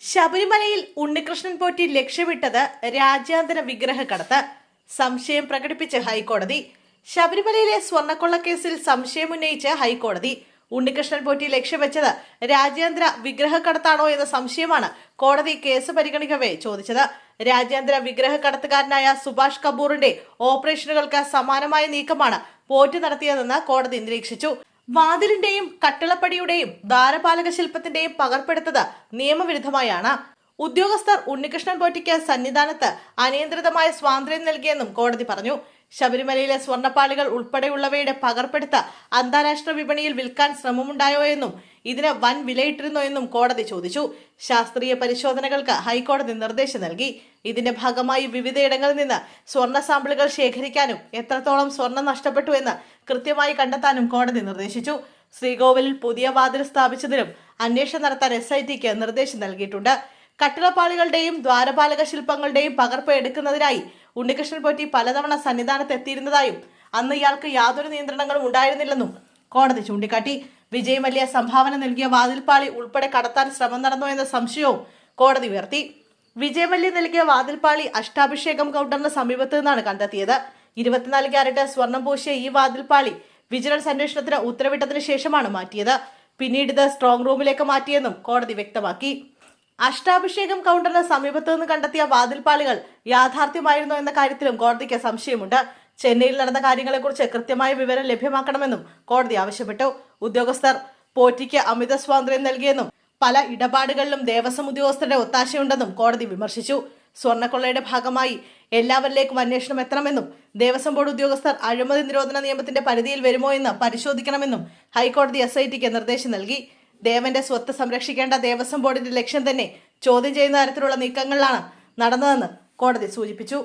ശബരിമലയിൽ ഉണ്ണികൃഷ്ണൻ പോറ്റി ലക്ഷ്യമിട്ടത് രാജ്യാന്തര വിഗ്രഹ കടത്ത്. സംശയം പ്രകടിപ്പിച്ച് ഹൈക്കോടതി. ശബരിമലയിലെ സ്വർണക്കൊള്ളക്കേസിൽ സംശയമുന്നയിച്ച് ഹൈക്കോടതി. ഉണ്ണികൃഷ്ണൻ പോറ്റി ലക്ഷ്യവെച്ചത് രാജ്യാന്തര വിഗ്രഹ കടത്താണോ എന്ന സംശയമാണ് കോടതി കേസ് പരിഗണിക്കവേ ചോദിച്ചത്. രാജ്യാന്തര വിഗ്രഹ കടത്തുകാരനായ സുഭാഷ് കപൂറിന്റെ ഓപ്പറേഷനുകൾക്ക് സമാനമായ നീക്കമാണ് പോറ്റി നടത്തിയതെന്ന് കോടതി നിരീക്ഷിച്ചു. വാതിലിന്റെയും കട്ടിളപ്പടിയുടെയും ധാരപാലക ശില്പത്തിന്റെയും പകർപ്പെടുത്തത് നിയമവിരുദ്ധമായാണ്. ഉദ്യോഗസ്ഥർ ഉണ്ണികൃഷ്ണൻ പോറ്റിക്ക് സന്നിധാനത്ത് അനിയന്ത്രിതമായ സ്വാതന്ത്ര്യം നൽകിയെന്നും കോടതി പറഞ്ഞു. ശബരിമലയിലെ സ്വർണപ്പാളികൾ ഉൾപ്പെടെയുള്ളവയുടെ പകർപ്പെടുത്ത അന്താരാഷ്ട്ര വിപണിയിൽ വിൽക്കാൻ ശ്രമമുണ്ടായോ എന്നും ഇതിന് വൻ വിലയിട്ടിരുന്നോ എന്നും കോടതി ചോദിച്ചു. ശാസ്ത്രീയ പരിശോധനകൾക്ക് ഹൈക്കോടതി നിർദ്ദേശം നൽകി. ഇതിന്റെ ഭാഗമായി വിവിധയിടങ്ങളിൽ നിന്ന് സ്വർണ സാമ്പിളുകൾ ശേഖരിക്കാനും എത്രത്തോളം സ്വർണം നഷ്ടപ്പെട്ടു എന്ന് കൃത്യമായി കണ്ടെത്താനും കോടതി നിർദ്ദേശിച്ചു. ശ്രീകോവിലിൽ പുതിയ വാതിൽ സ്ഥാപിച്ചതിനും അന്വേഷണം നടത്താൻ എസ് ഐ ടിക്ക് നിർദ്ദേശം നൽകിയിട്ടുണ്ട്. കട്ടിളപ്പാളികളുടെയും ദ്വാരപാലക ശില്പങ്ങളുടെയും പകർപ്പ് എടുക്കുന്നതിനായി ഉണ്ണികൃഷ്ണൻ പോറ്റി പലതവണ സന്നിധാനത്ത് എത്തിയിരുന്നതായും അന്ന് ഇയാൾക്ക് യാതൊരു നിയന്ത്രണങ്ങളും ഉണ്ടായിരുന്നില്ലെന്നും കോടതി ചൂണ്ടിക്കാട്ടി. വിജയ് മല്യ സംഭാവന നൽകിയ വാതിൽപ്പാളി ഉൾപ്പെടെ കടത്താൻ ശ്രമം നടന്നോ എന്ന സംശയവും കോടതി ഉയർത്തി. വിജയ് മല്യ നൽകിയ വാതിൽപ്പാളി അഷ്ടാഭിഷേകം കൗണ്ടറിന് സമീപത്ത് നിന്നാണ് കണ്ടെത്തിയത്. ഇരുപത്തിനാല് ക്യാരറ്റ് സ്വർണം പൂശിയ ഈ വാതിൽപ്പാളി വിജിലൻസ് അന്വേഷണത്തിന് ഉത്തരവിട്ടതിന് ശേഷമാണ് മാറ്റിയത്. പിന്നീട് ഇത് സ്ട്രോങ് റൂമിലേക്ക് മാറ്റിയെന്നും കോടതി വ്യക്തമാക്കി. അഷ്ടാഭിഷേകം കൗണ്ടറിന് സമീപത്ത് നിന്ന് കണ്ടെത്തിയ വാതിൽപ്പാളികൾ യാഥാർത്ഥ്യമായിരുന്നോ എന്ന കാര്യത്തിലും കോടതിക്ക് സംശയമുണ്ട്. ചെന്നൈയിൽ നടന്ന കാര്യങ്ങളെക്കുറിച്ച് കൃത്യമായ വിവരം ലഭ്യമാക്കണമെന്നും കോടതി ആവശ്യപ്പെട്ടു. ഉദ്യോഗസ്ഥർ പോറ്റിക്ക് അമിത സ്വാതന്ത്ര്യം നൽകിയെന്നും പല ഇടപാടുകളിലും ദേവസ്വം ഉദ്യോഗസ്ഥരുടെ ഒത്താശയുണ്ടെന്നും കോടതി വിമർശിച്ചു. സ്വർണക്കൊള്ളയുടെ ഭാഗമായി എല്ലാവരിലേക്കും അന്വേഷണം എത്തണമെന്നും ദേവസ്വം ബോർഡ് ഉദ്യോഗസ്ഥർ അഴിമതി നിരോധന നിയമത്തിന്റെ പരിധിയിൽ വരുമോ എന്ന് പരിശോധിക്കണമെന്നും ഹൈക്കോടതി എസ് നിർദ്ദേശം നൽകി. ദേവന്റെ സ്വത്ത് സംരക്ഷിക്കേണ്ട ദേവസ്വം ബോർഡിന്റെ ലക്ഷ്യം തന്നെ ചോദ്യം ചെയ്യുന്ന തരത്തിലുള്ള നീക്കങ്ങളിലാണ് നടന്നതെന്ന് കോടതി സൂചിപ്പിച്ചു.